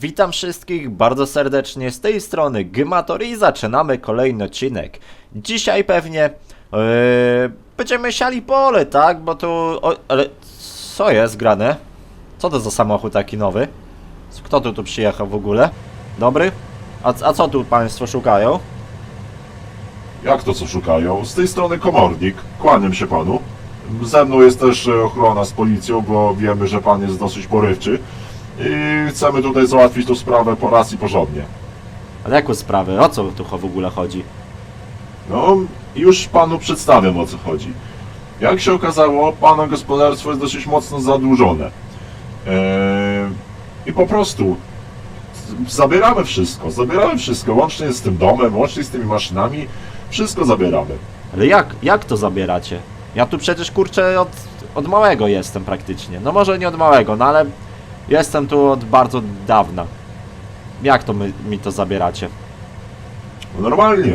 Witam wszystkich bardzo serdecznie z tej strony Gymator i zaczynamy kolejny odcinek. Dzisiaj pewnie yy, będziemy siali pole, tak? Bo tu... O, ale co jest grane? Co to za samochód taki nowy? Kto tu tu przyjechał w ogóle? Dobry? A, a co tu państwo szukają? Jak to co szukają? Z tej strony komornik. Kłaniam się panu. Ze mną jest też e, ochrona z policją, bo wiemy, że pan jest dosyć porywczy. I chcemy tutaj załatwić tą sprawę po raz i porządnie. Ale jaką sprawę? O co tu w ogóle chodzi? No, już panu przedstawiam o co chodzi. Jak się okazało, pana gospodarstwo jest dosyć mocno zadłużone. Eee, I po prostu zabieramy wszystko, zabieramy wszystko, łącznie z tym domem, łącznie z tymi maszynami, wszystko zabieramy. Ale jak, jak to zabieracie? Ja tu przecież kurczę od, od małego jestem praktycznie. No może nie od małego, no ale jestem tu od bardzo dawna. Jak to my, mi to zabieracie? No Normalnie.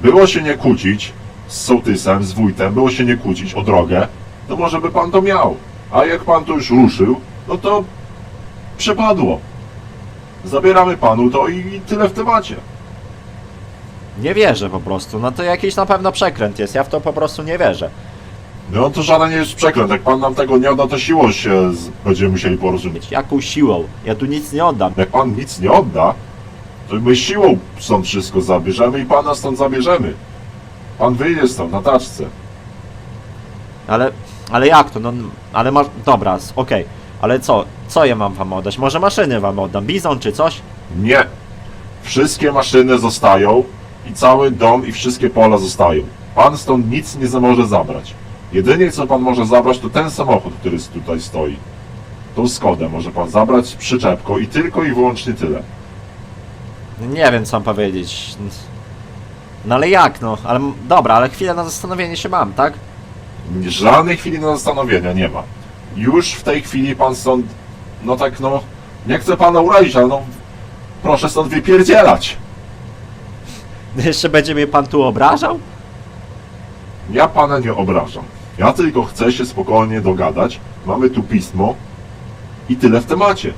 Było się nie kłócić z sołtysem, z wójtem, było się nie kłócić o drogę, to może by pan to miał. A jak pan to już ruszył, no to przepadło. Zabieramy panu to i, i tyle w temacie. Nie wierzę po prostu. No to jakiś na pewno przekręt jest. Ja w to po prostu nie wierzę. No to żaden nie jest przeklęt. Jak pan nam tego nie odda, to siłą się z... będziemy musieli porozumieć. Mieć jaką siłą? Ja tu nic nie oddam. Jak pan nic nie odda, to my siłą stąd wszystko zabierzemy i pana stąd zabierzemy. Pan wyjdzie stąd na taczce. Ale, ale jak to? No, ale masz, dobra, s- okej. Ale co? Co ja mam wam oddać? Może maszyny wam oddam? Bizon czy coś? Nie. Wszystkie maszyny zostają i cały dom i wszystkie pola zostają. Pan stąd nic nie za- może zabrać. Jedynie co pan może zabrać to ten samochód, który tutaj stoi. Tą Skodę może pan zabrać z przyczepką i tylko i wyłącznie tyle. Nie wiem co mam powiedzieć. No ale jak no? Ale m- dobra, ale chwilę na zastanowienie się mam, tak? Żadnej chwili na zastanowienia nie ma. Już w tej chwili pan stąd, no tak no, nie chcę pana urazić, ale no, proszę stąd wypierdzielać. Jeszcze będzie mnie pan tu obrażał? Ja pana nie obrażam. Ja tylko chcę się spokojnie dogadać. Mamy tu pismo i tyle w temacie.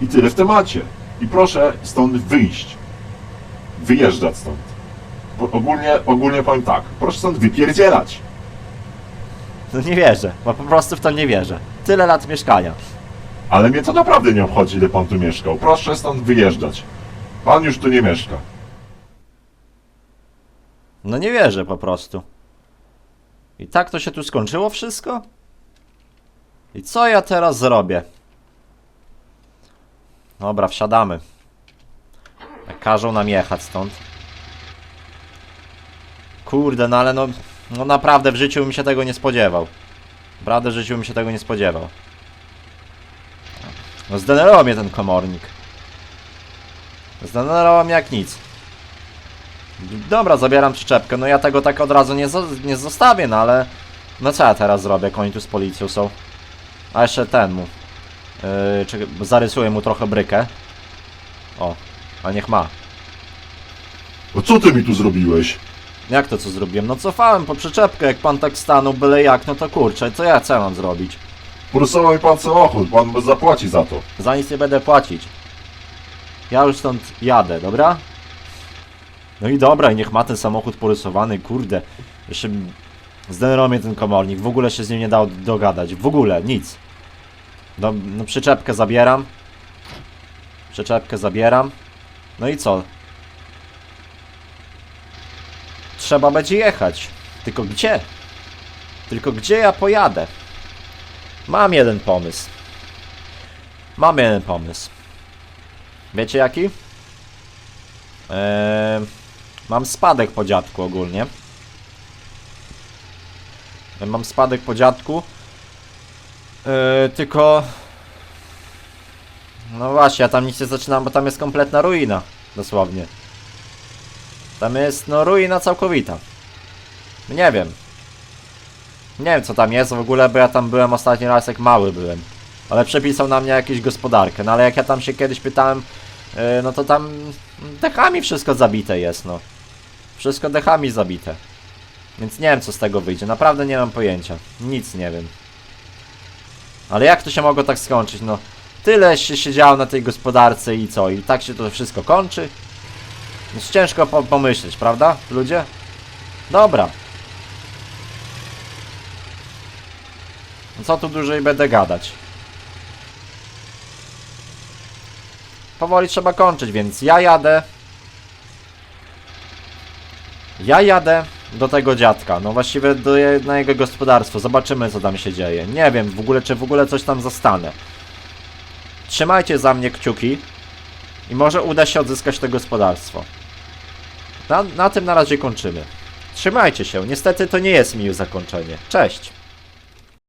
I tyle w temacie. I proszę stąd wyjść. Wyjeżdżać stąd. Bo ogólnie, ogólnie powiem tak. Proszę stąd wypierdzielać. No nie wierzę, bo po prostu w to nie wierzę. Tyle lat mieszkania. Ale mnie to naprawdę nie obchodzi, ile pan tu mieszkał. Proszę stąd wyjeżdżać. Pan już tu nie mieszka. No nie wierzę po prostu. I tak to się tu skończyło wszystko? I co ja teraz zrobię? Dobra, wsiadamy. Każą nam jechać stąd. Kurde, no ale no, no naprawdę w życiu bym się tego nie spodziewał. Naprawdę w życiu bym się tego nie spodziewał. No zdenerwował mnie ten komornik. Zdenerwował mnie jak nic. Dobra, zabieram przyczepkę. No ja tego tak od razu nie, nie zostawię, no ale... No co ja teraz zrobię, jak oni tu z policją są? A jeszcze ten mu. Yy, czekaj, zarysuję mu trochę brykę. O, a niech ma. No co ty mi tu zrobiłeś? Jak to co zrobiłem? No cofałem po przyczepkę, jak pan tak stanął byle jak, no to kurczę, co ja, co ja mam zrobić? Porysował mi pan samochód. Pan zapłaci za to. Za nic nie będę płacić. Ja już stąd jadę, dobra? No i dobra, i niech ma ten samochód porysowany, kurde. Jeszcze zdenerwował mnie ten komornik, w ogóle się z nim nie dało dogadać, w ogóle, nic. No, no przyczepkę zabieram. Przyczepkę zabieram. No i co? Trzeba będzie jechać. Tylko gdzie? Tylko gdzie ja pojadę? Mam jeden pomysł. Mam jeden pomysł. Wiecie jaki? Eee, mam spadek po dziadku ogólnie. Mam spadek po dziadku. Eee, tylko... No właśnie, ja tam nic nie zaczynam, bo tam jest kompletna ruina. Dosłownie. Tam jest, no, ruina całkowita. Nie wiem. Nie wiem co tam jest w ogóle, bo ja tam byłem ostatni raz jak mały byłem. Ale przepisał na mnie jakąś gospodarkę, no ale jak ja tam się kiedyś pytałem, yy, no to tam dechami wszystko zabite jest, no. Wszystko dechami zabite. Więc nie wiem co z tego wyjdzie, naprawdę nie mam pojęcia. Nic nie wiem. Ale jak to się mogło tak skończyć, no. Tyle się siedziało na tej gospodarce i co? I tak się to wszystko kończy? Jest ciężko po pomyśleć, prawda, ludzie? Dobra. No co tu dłużej będę gadać? Powoli trzeba kończyć, więc ja jadę. Ja jadę do tego dziadka. No właściwie do je, na jego gospodarstwo. Zobaczymy co tam się dzieje. Nie wiem w ogóle, czy w ogóle coś tam zostanę. Trzymajcie za mnie kciuki. I może uda się odzyskać to gospodarstwo. Na, na tym na razie kończymy. Trzymajcie się. Niestety to nie jest mi już zakończenie. Cześć.